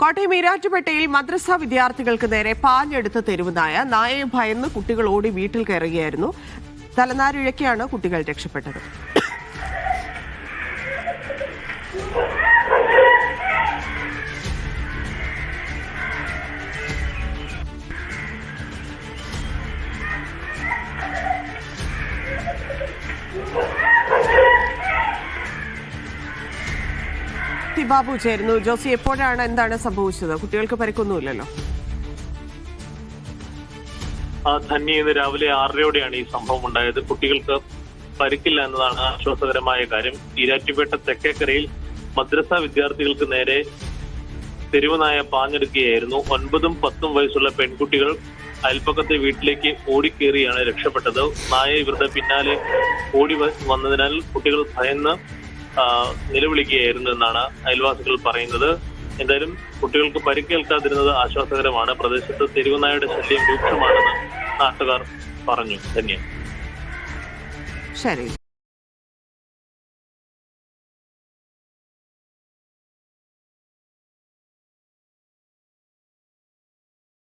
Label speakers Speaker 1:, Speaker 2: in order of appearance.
Speaker 1: കോട്ടയം ഈരാറ്റുപേട്ടയിൽ മദ്രസ വിദ്യാർത്ഥികൾക്ക് നേരെ പാഞ്ഞെടുത്ത തെരുവുനായ നായയെ ഭയന്ന് കുട്ടികൾ ഓടി വീട്ടിൽ കയറുകയായിരുന്നു. തലനാരിഴയ്ക്കാണ് കുട്ടികൾ രക്ഷപ്പെട്ടത്. ടി ബാബു ചേരുന്നു. ജോസി എപ്പോഴാണ് എന്താണ് സംഭവിച്ചത്? കുട്ടികൾക്ക് പരിക്കൊന്നുമില്ലല്ലോ.
Speaker 2: ധന്യ ഇന്ന് രാവിലെ ആറരയോടെയാണ് ഈ സംഭവം ഉണ്ടായത്. കുട്ടികൾക്ക് പരിക്കില്ല എന്നതാണ് ആശ്വാസകരമായ കാര്യം. ഈരാറ്റുപേട്ട തെക്കേക്കരയിൽ മദ്രസ വിദ്യാർത്ഥികൾക്ക് നേരെ തെരുവുനായ പാഞ്ഞെടുക്കുകയായിരുന്നു. ഒൻപതും പത്തും വയസ്സുള്ള പെൺകുട്ടികൾ അയൽപ്പക്കത്തെ വീട്ടിലേക്ക് ഓടിക്കേറിയാണ് രക്ഷപ്പെട്ടത്. നായ ഇവരുടെ പിന്നാലെ ഓടി വന്നതിനാൽ കുട്ടികൾ ഭയന്ന് നിലവിളിക്കുകയായിരുന്നു എന്നാണ് അയൽവാസികൾ പറയുന്നത്. എന്തായാലും കുട്ടികൾക്ക് പരിക്കേൽക്കാതിരുന്നത് ആശ്വാസകരമാണ്. പ്രദേശത്ത് തെരുവുനായുടെ ശല്യം രൂക്ഷമാണെന്ന് നാട്ടുകാർ പറഞ്ഞു. ധന്യ.
Speaker 1: ശരി.